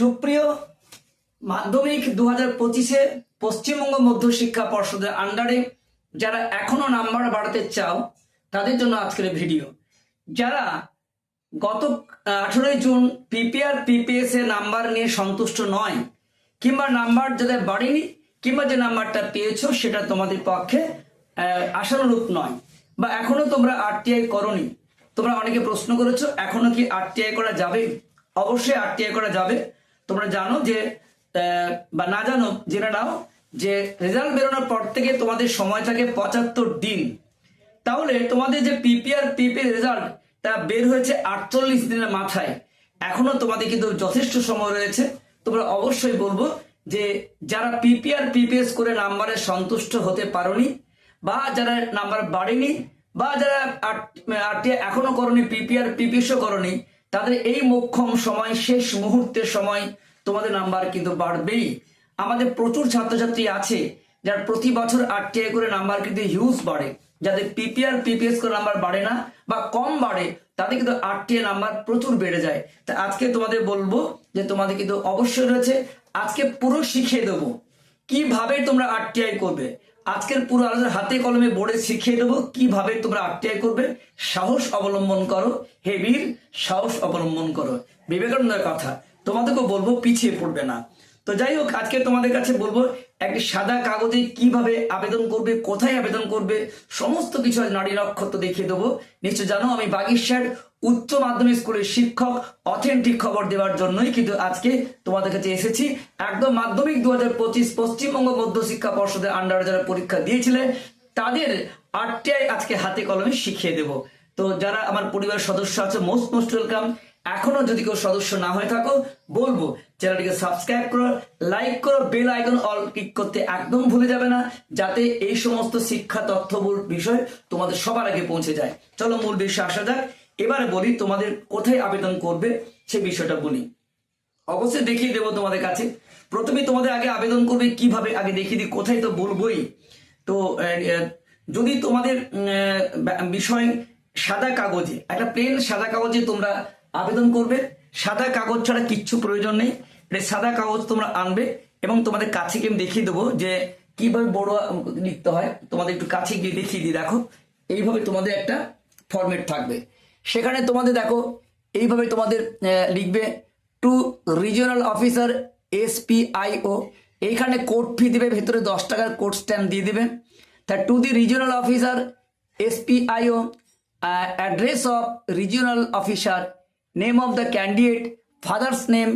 সুপ্রিয় মাধ্যমিক দু হাজার পঁচিশে পশ্চিমবঙ্গ মধ্যশিক্ষা পর্ষদের আন্ডারে যারা এখনও নাম্বার বাড়াতে চাও, তাদের জন্য আজকের ভিডিও যারা গত আঠেরোই জুন পিপিআর পিপিএস এর নাম্বার নিয়ে সন্তুষ্ট নয়, কিংবা নাম্বার যাদের বাড়েনি, কিংবা যে নাম্বারটা পেয়েছ, সেটা তোমাদের পক্ষে আশানুরূপ নয়। বা এখনও তোমরা আরটিআই করনি। তোমরা অনেকে প্রশ্ন করেছ, এখনও কি আরটিআই করা যাবে? অবশ্যই আরটিআই করা যাবে। তোমরা জানো যে বা না জানো, জেনে নাও যে রেজাল্ট বেরোনোর পর থেকে তোমাদের সময় থাকে পঁচাত্তর দিন। তাহলে তোমাদের যে পিপিআর, পিপি রেজাল্ট, তা বের হয়েছে আটচল্লিশ দিনের মাথায়। এখনও তোমাদের কিন্তু যথেষ্ট সময় রয়েছে। তোমরা অবশ্যই বলব যে, যারা পিপিআর, পিপিএস করে নাম্বারে সন্তুষ্ট হতে পারোনি, বা যারা নাম্বার বাড়েনি, বা যারা এখনও করনি, পিপিআর, পিপিএসও করনি তাদের এই মোক্ষম সময়, শেষ মুহূর্তের সময় তোমাদের নাম্বার কিন্তু বাড়বেই। আমাদের প্রচুর ছাত্রছাত্রী আছে যার প্রতি বছর আরটিআই করে নাম্বার কিন্তু হিউজ বাড়ে। যাদের পিপিআর, পিপিএস করে নাম্বার বাড়ে না বা কম বাড়ে, তাদের কিন্তু আরটিআই নাম্বার প্রচুর বেড়ে যায়। তা আজকে তোমাদের বলব যে তোমাদের কিন্তু অবশ্যই রয়েছে, আজকে পুরো শিখিয়ে দেবো। কীভাবে তোমরা আরটিআই করবে? আজকের পুরো আলোচনা হাতে কলমে বোর্ডে শিখিয়ে দেবো কীভাবে তোমরা আরটিআই করবে। সাহস অবলম্বন করো। হে বীর, সাহস অবলম্বন করো। বিবেকানন্দের কথা। তোমাদেরকে বলব, পিছিয়ে পড়বে না। তো যাই হোক, আজকে তোমাদের কাছে বলব একটি সাদা কাগজে কীভাবে আবেদন করবে, কোথায় আবেদন করবে, সমস্ত কিছু আজ নারী নক্ষত্র দেখিয়ে দেবো। নিশ্চয় জানো, আমি বাগিরশার উচ্চ মাধ্যমিক স্কুলের শিক্ষক অথেন্টিক খবর দেওয়ার জন্যই কিন্তু আজকে তোমাদের কাছে এসেছি। একদম মাধ্যমিক দু হাজার পঁচিশ পশ্চিমবঙ্গ মধ্যশিক্ষা পর্ষদের আন্ডারে যারা পরীক্ষা দিয়েছিলেন তাদের আরটিআই আজকে হাতে কলমে শিখিয়ে দেব। তো যারা আমার পরিবারের সদস্য আছে মোস্ট মোস্ট ওয়েলকাম এখনও যদি কেউ সদস্য না হয়ে থাকো, বলব, চ্যানেলটিকে সাবস্ক্রাইব করো লাইক করো বেল আইকন অল ক্লিক করতে একদম ভুলে যাবে না, যাতে এই সমস্ত শিক্ষা তথ্যবহুল বিষয় তোমাদের সবার আগে পৌঁছে যায়। চলো মূল বিষয়ে আসা যাক। এবারে বলি তোমাদের কোথায় আবেদন করবে সে বিষয়টা বলি। অবশ্যই দেখিয়ে দেবো তোমাদের কাছে। প্রথমে তোমাদের আগে আবেদন করবে কীভাবে, আগে দেখিয়ে দিই, কোথায় তো বলবোই। তো যদি তোমাদের বিষয় সাদা কাগজে, একটা প্লেন সাদা কাগজে তোমরা আবেদন করবে। সাদা কাগজ ছাড়া কিচ্ছু প্রয়োজন নেই। এটা সাদা কাগজ তোমরা আনবে এবং তোমাদের কাছে গিয়ে দেখিয়ে দেবো যে কীভাবে বড় লিখতে হয়। তোমাদের একটু কাছে গিয়ে দেখিয়ে দিই দেখো। এইভাবে তোমাদের একটা ফরম্যাট থাকবে। সেখানে তোমাদের দেখো, এইভাবে তোমাদের লিখবে টু রিজিওনাল অফিসার এসপিআইও এইখানে কোড ফি দেবে, ভেতরে দশ টাকার কোড স্ট্যাম্প দিয়ে দেবে। তা to the regional officer SPIO address of regional officer name of the candidate father's name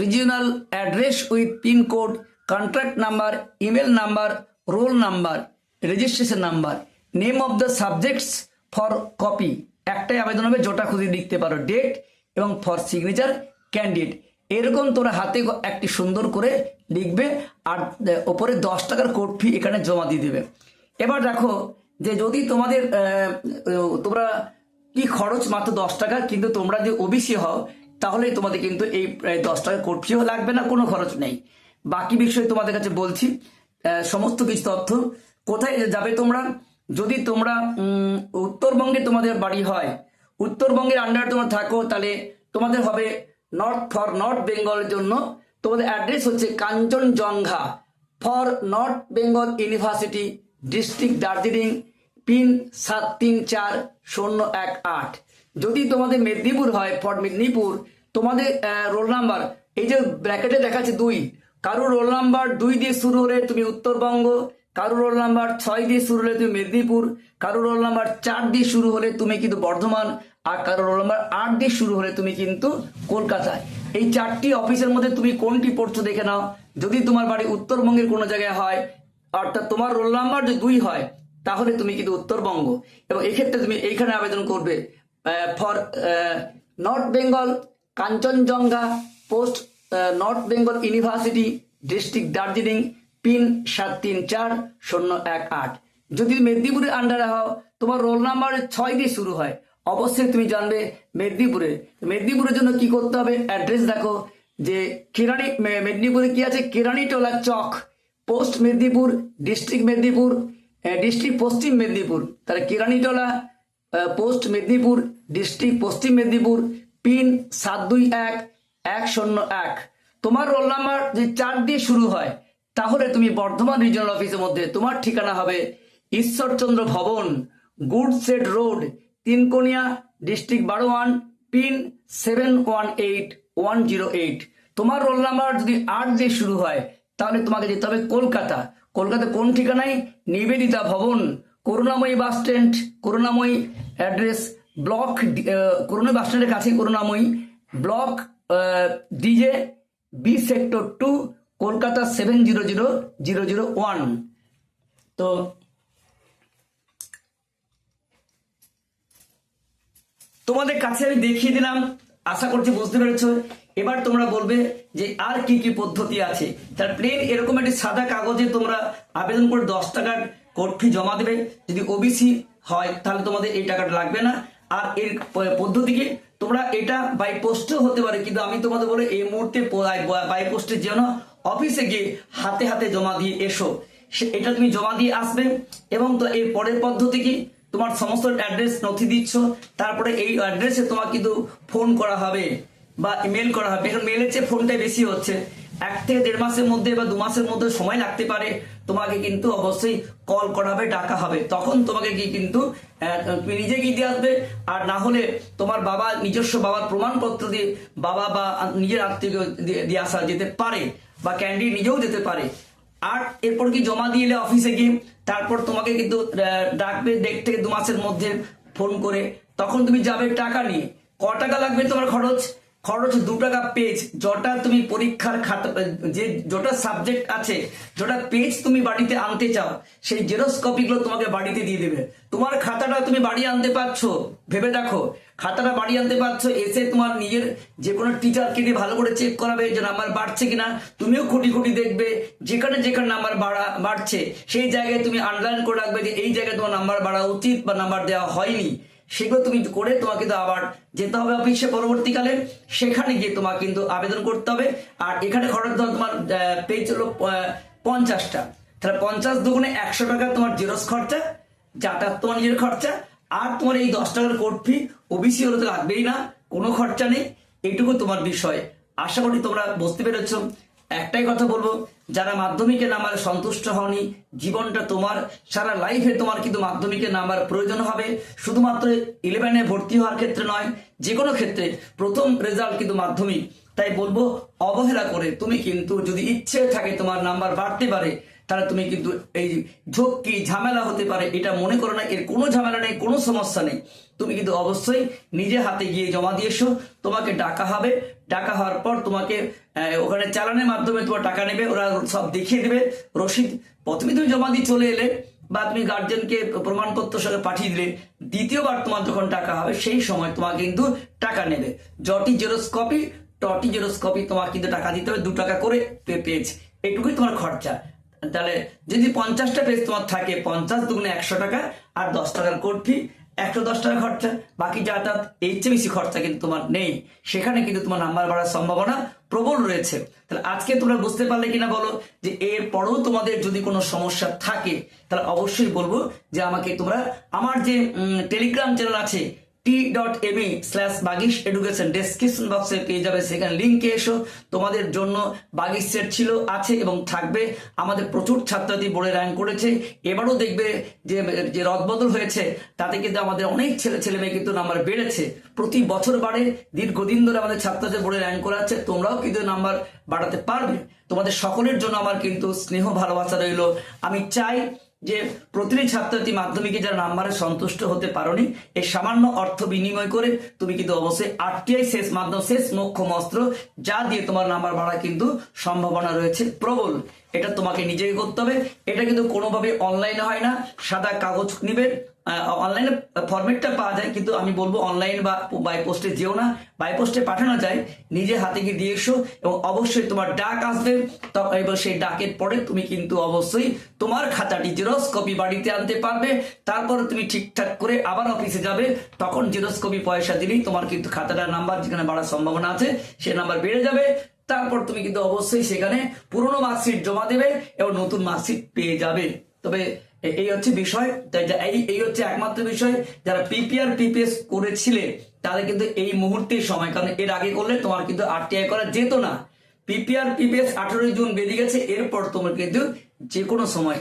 regional address with pin code contract number email number roll number registration number name of the subjects for copy একটাই আবেদন হবে, জোটা খুঁজে লিখতে পারো date এবং for signature candidate এরকম তোমরা হাতে একটি সুন্দর করে লিখবে আর ওপরে দশ টাকার কোড ফি এখানে জমা দিয়ে দেবে। এবার দেখো যে যদি তোমাদের তোমরা কি খরচ মাত্র দশ টাকা, কিন্তু তোমরা যদি ওবিসি হও, তাহলে তোমাদের কিন্তু এই দশ টাকা কোড ফিও লাগবে না, কোনো খরচ নেই। বাকি বিষয়ে তোমাদের কাছে বলছি সমস্ত কিছু তথ্য। কোথায় যাবে তোমরা? যদি তোমরা উত্তরবঙ্গে তোমাদের বাড়ি হয়, উত্তরবঙ্গের আন্ডারে তোমরা থাকো, তাহলে তোমাদের হবে নর্থ ফর নর্থ বেঙ্গলের জন্য তোমাদের অ্যাড্রেস হচ্ছে Kanchenjunga for north Bengal university district Darjeeling pin সাত তিন চার শূন্য এক আট। যদি তোমাদের মেদিনীপুর হয় ফর মেদিনীপুর, তোমাদের রোল নাম্বার এই যে ব্র্যাকেটে দেখাচ্ছে দুই, কারও রোল নাম্বার দুই দিয়ে শুরু হলে তুমি উত্তরবঙ্গ কারও রোল নাম্বার ছয় দিয়ে শুরু হলে তুমি মেদিনীপুর, কারও রোল নাম্বার চার দিয়ে শুরু হলে তুমি কিন্তু বর্ধমান, আর কারও রোল নাম্বার আট দিয়ে শুরু হলে তুমি কিন্তু কলকাতায়। এই চারটি অফিসের মধ্যে তুমি কোনটি পড়ছো দেখে নাও। যদি তোমার বাড়ি উত্তরবঙ্গের কোনো জায়গায় হয়, অর্থাৎ তোমার রোল নাম্বার যদি দুই হয়, তাহলে তুমি কিন্তু উত্তরবঙ্গ। এবং এক্ষেত্রে তুমি এইখানে আবেদন করবে for north Bengal Kanchenjunga post north Bengal university district Darjeeling pin সাত তিন চার শূন্য এক আট। যদি মেদিনীপুরের আন্ডারে হও, তোমার রোল নাম্বার ছয় দিয়ে শুরু হয়। অবশ্যই তুমি জানবে মেদিনীপুরে। মেদিনীপুরের জন্য কি করতে হবে? অ্যাড্রেস দেখো, যে কেরানি মেদিনীপুরে কি আছে? Keranitola Chak post Medinipur district Medinipur district Paschim Medinipur. তাহলে কেরানিটোলা post Medinipur district Paschim Medinipur pin সাত দুই এক এক শূন্য এক। তোমার রোল নাম্বার যে চার দিয়ে শুরু হয় তাহলে তুমি বর্ধমান রিজিয়নাল অফিসের মধ্যে, তোমার ঠিকানা হবে Ishwarchandra Bhavan goods shed road, Tinkonia district Burdwan pin seven one eight one zero eight তোমার রোল নাম্বার যদি আট দিয়ে শুরু হয়, তাহলে তোমাকে যেতে হবে কলকাতা। কলকাতা কোন ঠিকানায়? Nivedita Bhavan, Karunamoyee bus stand, Karunamoyee address, block Karuna bus স্ট্যান্ডের কাছে Karunamoyee, block DJ, B sector two Kolkata seven zero zero zero zero one তো তোমাদের কাছে আমি দেখিয়ে দিলাম, আশা করছি বুঝতে পেরেছ। এবার তোমরা বলবে যে আর কি কি পদ্ধতি আছে। তার প্লেন এরকম একটি সাদা কাগজে তোমরা আবেদন করে দশ টাকার কোর্ট জমা দেবে। যদি ওবিসি হয়, তাহলে তোমাদের এই টাকাটা লাগবে না। আর এর প- পদ্ধতি কি তোমরা এটা বাই পোস্টও হতে পারে। কিন্তু আমি তোমাদের বলে এই মুহূর্তে বাই পোস্টের জন্য অফিসে গিয়ে হাতে হাতে জমা দিয়ে এসো। এটা তুমি জমা দিয়ে আসবে এবং তো এর পরের পদ্ধতি কি? তোমার সমস্ত অ্যাড্রেস নথি দিচ্ছ, তারপরে এই অ্যাড্রেসে তোমার কিন্তু ফোন করা হবে বা ইমেল করা হবে। এখন মেলের চেয়ে ফোনটাই বেশি হচ্ছে। এক থেকে দেড় মাসের মধ্যে বা দু মাসের মধ্যে সময় লাগতে পারে। তোমাকে কিন্তু অবশ্যই কল করা হবে, ডাকা হবে। তখন তোমাকে কি কিন্তু তুমি নিজে গিয়ে দিয়ে আসবে। আর না হলে তোমার বাবা, নিজস্ব বাবার প্রমাণপত্র দিয়ে বাবা বা নিজের আত্মীয় দিয়ে আসা যেতে পারে। বা ক্যান্ডিডেট নিজেও যেতে পারে। আর এরপর কি জমা দিয়ে এলে অফিসে গিয়ে তারপর তোমাকে কিন্তু ডাকবে দেড় থেকে দু মাসের মধ্যে ফোন করে। তখন তুমি যাবে টাকা নিয়ে। ক টাকা লাগবে তোমার খরচ? খরচ দু টাকা পেজ যটা তুমি পরীক্ষার খাতা, যে যটা সাবজেক্ট আছে, যটা পেজ তুমি বাড়িতে আনতে চাও, সেই জেরক্স কপিগুলো তোমাকে বাড়িতে দিয়ে দেবে। তোমার খাতাটা তুমি বাড়ি আনতে পারছ, ভেবে দেখো। খাতাটা বাড়ি আনতে পারছ, এসে তোমার নিজের যে কোনো টিচারকে দিয়ে ভালো করে চেক করাবে যে নাম্বার বাড়ছে কিনা। তুমিও খুঁটি খুঁটি দেখবে, যেখানে যেখানে নাম্বার বাড়া, বাড়ছে, সেই জায়গায় তুমি আন্ডারলাইন করে রাখবে যে এই জায়গায় তোমার নাম্বার বাড়া উচিত বা নাম্বার দেওয়া হয়নি। সেগুলো তুমি করে তোমাকে কিন্তু আবার যেতে হবে অফিসে পরবর্তীকালে। সেখানে গিয়ে তোমাকে কিন্তু আবেদন করতে হবে। আর এখানে খরচ ধর তোমার পেজ হলো পঞ্চাশটা। তাহলে পঞ্চাশ দুগুণে একশো টাকা তোমার জেরক্স খরচা, যাতায়াত তোমার নিজের খরচা আর তোমার এই দশ টাকার কোর্ট ফি ওবিসি হলে তো লাগবেই না, কোনো খরচা নেই। এইটুকু তোমার বিষয়। আশা করি তোমরা বুঝতে পেরেছ। একটাই কথা বলব, যারা মাধ্যমিকে নামার সন্তুষ্ট হওনি, জীবনটা তোমার, সারা লাইফে তোমার কিন্তু মাধ্যমিকে নামার প্রয়োজন হবে। শুধুমাত্র ইলেভেনে ভর্তি হওয়ার ক্ষেত্রে নয় যে কোনো ক্ষেত্রে প্রথম রেজাল্ট কিন্তু মাধ্যমিক। তাই বলব, অবহেলা করে তুমি কিন্তু যদি ইচ্ছে থাকে তোমার নাম্বার বাড়তে পারে তাহলে তুমি কিন্তু এই ঝক্কি ঝামেলা হতে পারে এটা মনে করো না, এর কোনো ঝামেলা নেই, কোনো সমস্যা নেই। তুমি কিন্তু অবশ্যই নিজে হাতে গিয়ে জমা দিয়ে এসো তোমাকে ডাকা হবে। ডাকা হওয়ার পর তোমাকে ওখানে চালানের মাধ্যমে তোমার টাকা নেবে, ওরা সব দেখিয়ে দেবে। রসিদ প্রথমে তুমি জমা দিয়ে চলে এলে বা তুমি গার্জেনকে প্রমাণপত্র সঙ্গে পাঠিয়ে দিলে, দ্বিতীয়বার তোমার যখন টাকা হবে, সেই সময় তোমাকে কিন্তু টাকা নেবে। জটি জেরক্স কপি টটি জেরক্স কপি তোমাকে কিন্তু টাকা দিতে হবে, দু টাকা করে পেজ এটুকুই তোমার খরচা। তাহলে যদি পঞ্চাশটা পেজ তোমার থাকে, পঞ্চাশ দুগুণে একশো টাকা আর দশ টাকার কোর্ট ফি একশো দশ টাকা খরচা। বাকি যাতায়াত এর চেয়ে বেশি খরচা কিন্তু তোমার নেই। সেখানে কিন্তু তোমার নাম্বার বাড়ার সম্ভাবনা প্রবল রয়েছে। তাহলে আজকে তোমরা বুঝতে পারলে কিনা বলো যে এর পরেও তোমাদের যদি কোনো সমস্যা থাকে, তাহলে অবশ্যই বলব যে আমাকে তোমরা আমার যে টেলিগ্রাম চ্যানেল আছে T dot slash Bagish education বক্সে পেয়ে যাবে সেখানে এসো। তোমাদের জন্য বাগিশ সেট ছিল, আছে এবং থাকবে। আমাদের প্রচুর বোর্ডে র্যাঙ্ক করেছে। এবারও দেখবে যে যে রদবদল হয়েছে, তাতে কিন্তু আমাদের অনেক ছেলে ছেলে মেয়ে কিন্তু নাম্বার বেড়েছে। প্রতি বছর বাড়ে। দীর্ঘদিন ধরে আমাদের ছাত্রদের বোর্ডে র্যাঙ্ক করাচ্ছে তোমরাও কিন্তু নাম্বার বাড়াতে পারবে। তোমাদের সকলের জন্য আমার কিন্তু স্নেহ ভালোবাসা রইল। আমি চাই যে প্রতিটি ছাত্রছাত্রী মাধ্যমিকে যারা নাম্বারে সন্তুষ্ট হতে পারোনি এই সামান্য অর্থ বিনিময় করে তুমি কিন্তু অবশ্যই আটটিআই শেষ মাধ্যম শেষ মোক্ষম অস্ত্র যা দিয়ে তোমার নাম্বার বাড়া কিন্তু সম্ভাবনা রয়েছে। প্রবল, এটা তোমাকে নিজেকে করতে হবে। এটা কিন্তু কোনোভাবে অনলাইনে হয় না। সাদা কাগজ নিবে অনলাইনে ফরম্যাটটা পাওয়া যায়, কিন্তু আমি বলব অনলাইন বা বাই পোস্টে যেও না। বাই পোস্টে পাঠানো যায়, নিজে হাতে গিয়ে দিয়ে এসো এবং অবশ্যই তোমার ডাক আসবে। তখন এবার সেই ডাকের পরে তুমি কিন্তু অবশ্যই তোমার খাতাটি জেরক্স কপি বাড়িতে আনতে পারবে। তারপর তুমি ঠিকঠাক করে আবার অফিসে যাবে। তখন জেরক্স কপি পয়সা দিলেই তোমার কিন্তু খাতাটার নাম্বার যেখানে বাড়ার সম্ভাবনা আছে, সে নাম্বার বেড়ে যাবে। তারপর তুমি কিন্তু অবশ্যই সেখানে পুরনো মার্কশিট জমা দেবে এবং নতুন মার্কশিট পেয়ে যাবে। তবে এই হচ্ছে বিষয়। তাই এই এই হচ্ছে একমাত্র বিষয়। যারা পিপিআর পিপিএস করেছিলে, তাদের কিন্তু এই মুহূর্তে সময়। কারণ এর আগে করলে তোমার কিন্তু আরটিআই করা যেত না। পিপিআর পিপিএস আঠারোই জুন বেরিয়ে গেছে। এরপর তোমার কিন্তু যে কোনো সময়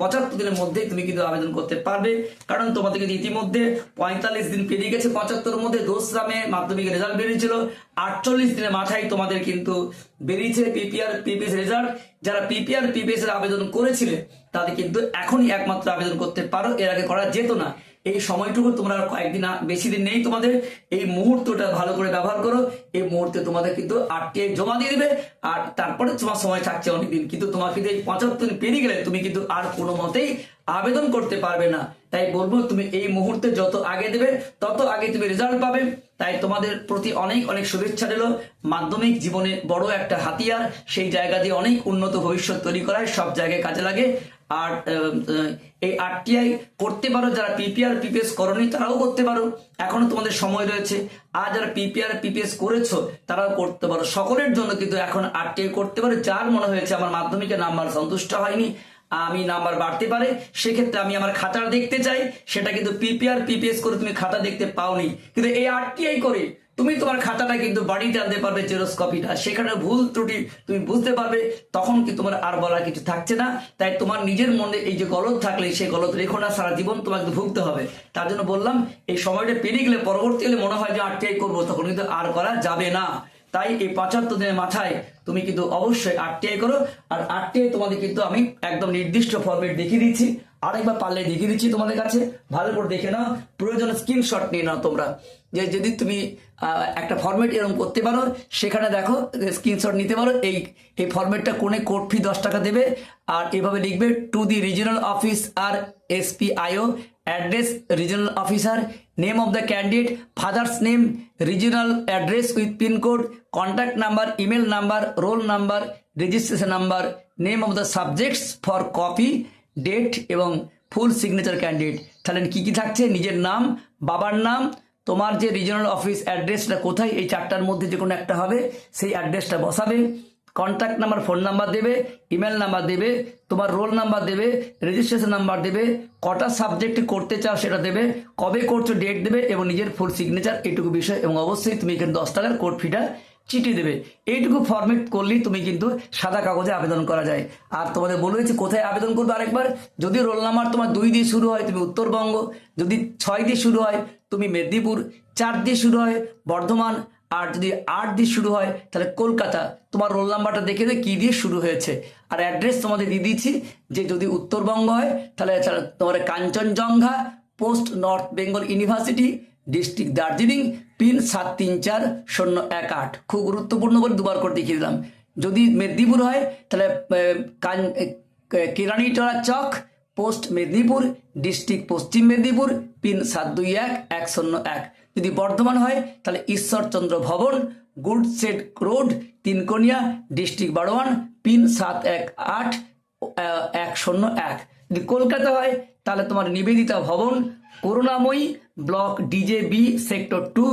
পঁচাত্তর দিনের মধ্যে তুমি কিন্তু আবেদন করতে পারবে। কারণ তোমাদের কিন্তু ইতিমধ্যে পঁয়তাল্লিশ দিন পেরিয়ে গেছে পঁচাত্তর মধ্যে দোসরা মে মাধ্যমিক রেজাল্ট বেরিয়েছিল। আটচল্লিশ দিনের মাথায় তোমাদের কিন্তু বেরিয়েছে পিপিআর পিপিএস রেজাল্ট যারা পিপিআর পিপিএস এর আবেদন করেছিলে, তাদের কিন্তু এখনই একমাত্র আবেদন করতে পারো। এর আগে করা যেত না। এই সময়টুকু তোমরা কয়েকদিন বেশি দিন নেই তোমাদের। এই মুহূর্তটা ভালো করে ব্যবহার করো। এই মুহূর্তে তোমাদের কিন্তু আটটিআই জমা দিয়ে দিবে। আর তারপরে তোমার সময় থাকছে অনেকদিন। কিন্তু তোমার কিন্তু এই পঁচাত্তর পেরিয়ে গেলে তুমি কিন্তু আর কোনো মতেই আবেদন করতে পারবে না। তাই বলব, তুমি এই মুহূর্তে যত আগে দেবে, তত আগে তুমি রেজাল্ট পাবে। তাই তোমাদের প্রতি অনেক অনেক শুভেচ্ছা দিল মাধ্যমিক জীবনে বড় একটা হাতিয়ার। সেই জায়গা দিয়ে অনেক উন্নত ভবিষ্যৎ তৈরি করায় সব জায়গায় কাজে লাগে। আর এই আরটিআই করতে পারো, যারা পিপিআর পিপিএস করনি, তারাও করতে পারো। এখনও তোমাদের সময় রয়েছে। আর যারা পিপিআর পিপিএস করেছ, তারাও করতে পারো। সকলের জন্য কিন্তু এখন আরটিআই করতে পারো। যার মনে হয়েছে আমার মাধ্যমিকের নাম্বার সন্তুষ্ট হয়নি, আমি নাম্বার বাড়তে পারে, সেক্ষেত্রে আমি আমার খাতার দেখতে চাই। সেটা কিন্তু পিপিআর পিপিএস করে তুমি খাতা দেখতে পাওনি। কিন্তু এই আরটিআই করে তুমি তোমার খাতাটা কিন্তু বাড়িতে আনতে পারবে জেরক্স কপিটা সেখানে ভুল ত্রুটি তুমি বুঝতে পারবে, তখন কি তোমার আর বলার কিছু থাকছে না। তাই তোমার নিজের মনে এই যে গলত থাকলে, সেই গলত রেখো না, সারা জীবন তোমাকে ভুগতে হবে। তার জন্য বললাম, এই সময়টা পেরিয়ে গেলে পরবর্তীকালে মনে হয় যে আরটিআই করব, তখন কিন্তু আর করা যাবে না। তাই এই পঁচাত্তর দিনের মাথায় তুমি কিন্তু অবশ্যই আরটিআই করো। আর আরটিআই তোমাদের কিন্তু আমি একদম নির্দিষ্ট ফরম্যাট দেখিয়ে দিচ্ছি। আরেকবার পারলে দেখিয়ে দিচ্ছি তোমাদের কাছে। ভালো করে দেখে নাও। প্রয়োজনে স্ক্রিনশট নিয়ে নাও তোমরা। যে যদি তুমি একটা ফরম্যাট এরকম করতে পারো, সেখানে দেখো স্ক্রিনশট নিতে পারো। এই এই ফরম্যাটটা কোনে কোর্ট ফি দশ টাকা দেবে। আর এভাবে লিখবে to the regional office R SPIO address regional officer name of the candidate father's name regional address with pin code contact number email number roll number registration number name of the subjects for copy date এবং full signature candidate তাহলে কি কি থাকছে? নিজের নাম, বাবার নাম, তোমার যে রিজিনাল অফিস অ্যাড্রেসটা কোথায়, এই চারটার মধ্যে যে কোনো একটা হবে, সেই অ্যাড্রেসটা বসাবে। কন্ট্যাক্ট নাম্বার ফোন নাম্বার দেবে ইমেল নাম্বার দেবে, তোমার রোল নাম্বার দেবে রেজিস্ট্রেশন নাম্বার দেবে, কটা সাবজেক্টে করতে চাও সেটা দেবে, কবে করছ ডেট দেবে, এবং নিজের ফুল সিগনেচার এটুকু বিষয়, এবং অবশ্যই তুমি এখানে দশ টাকার কোড ফিটা চিঠি দেবে। এইটুকু ফরম্যাট করলেই তুমি কিন্তু সাদা কাগজে আবেদন করা যায়। আর তোমাদের বলে দিচ্ছি, কোথায় আবেদন করবে আরেকবার? যদি রোল নাম্বার তোমার দুই দিয়ে শুরু হয়, তুমি উত্তরবঙ্গ। যদি ছয় দিয়ে শুরু হয়, তুমি মেদিনীপুর। চার দিয়ে শুরু হয়, বর্ধমান। আর যদি আট দিয়ে শুরু হয়, তাহলে কলকাতা। তোমার রোল নাম্বারটা দেখে দে কী দিয়ে শুরু হয়েছে। আর অ্যাড্রেস তোমাদের দিয়ে দিচ্ছি, যে যদি উত্তরবঙ্গ হয়, তাহলে তোমার Kanchenjunga post north Bengal university district Darjeeling pin সাত তিন চার শূন্য এক আট। খুব গুরুত্বপূর্ণ বলে দুবার করে দেখিয়ে দিলাম। যদি মেদিনীপুর হয়, তাহলে কান Keranitola Chak, post Medinipur, district Paschim Medinipur pin সাত দুই এক এক শূন্য এক। যদি বর্ধমান হয়, তাহলে Ishwarchandra Bhavan goods shed road, Tinkonia, district Burdwan pin সাত এক আট এক শূন্য এক। যদি কলকাতা হয়, তাহলে তোমার Nivedita Bhavan, Karunamoyee block DJ B sector two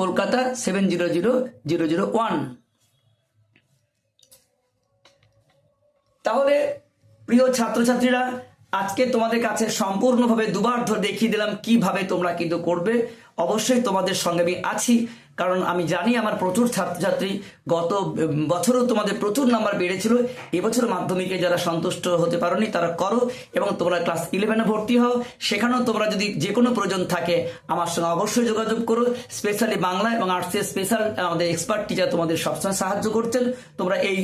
Kolkata seven zero zero zero zero one তাহলে, প্রিয় ছাত্রছাত্রীরা, আজকে তোমাদের কাছে সম্পূর্ণভাবে দুবার ধরে দেখিয়ে দিলাম কীভাবে তোমরা কিন্তু করবে। অবশ্যই তোমাদের সঙ্গে আমি আছি। কারণ আমি জানি আমার প্রচুর ছাত্রছাত্রী, গত বছরও তোমাদের প্রচুর নাম্বার বেড়েছিল। এবছর মাধ্যমিকে যারা সন্তুষ্ট হতে পারোনি, তারা করো এবং তোমরা ক্লাস ইলেভেনে ভর্তি হও। সেখানেও তোমরা যদি যে কোনো প্রয়োজন থাকে, আমার সঙ্গে অবশ্যই যোগাযোগ করো। স্পেশালি বাংলা এবং আর্টসের স্পেশাল আমাদের এক্সপার্ট টিচার তোমাদের সবসময় সাহায্য করছেন। তোমরা এই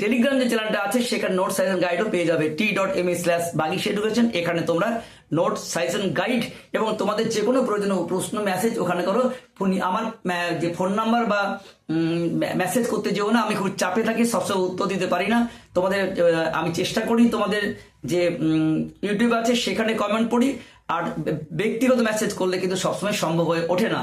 টেলিগ্রাম যে চ্যানেলটা আছে, সেখানে নোট সাইজন গাইডও পেয়ে যাবে। T dot M slash Bagish education এখানে তোমরা নোট সাজেশন গাইড এবং তোমাদের যে কোনো প্রয়োজন প্রশ্ন মেসেজ ওখানে করো। ফোন, আমার যে ফোন নাম্বার বা মেসেজ করতে যেও না, আমি খুব চাপে থাকি, সবসময় উত্তর দিতে পারি না। তোমাদের আমি চেষ্টা করি তোমাদের যে ইউটিউব আছে, সেখানে কমেন্ট পড়ি। আর ব্যক্তিগত মেসেজ করলে কিন্তু সবসময় সম্ভব হয়ে ওঠে না।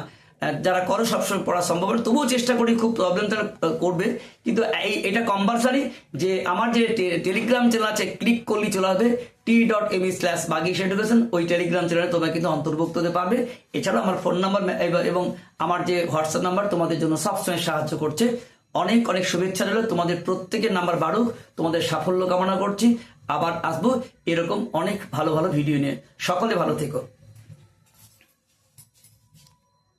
যারা করো সবসময় পড়া সম্ভব না তবুও চেষ্টা করি, খুব প্রবলেম তারা করবে। কিন্তু এই, এটা কম্পালসারি যে আমার যে টেলিগ্রাম চ্যানেল আছে ক্লিক করলেই চলে আসবে T dot M slash Bagish education ওই টেলিগ্রাম চ্যানেলে তোমরা কিন্তু অন্তর্ভুক্ত হতে পারবে। এছাড়াও আমার ফোন নাম্বার এবং আমার যে হোয়াটসঅ্যাপ নাম্বার তোমাদের জন্য সবসময় সাহায্য করছে। অনেক অনেক শুভেচ্ছা রইল, তোমাদের প্রত্যেকের নাম্বার বাড়ুক, তোমাদের সাফল্য কামনা করছি। আবার আসব এরকম অনেক ভালো ভালো ভিডিও নিয়ে। সকলে ভালো থেকো।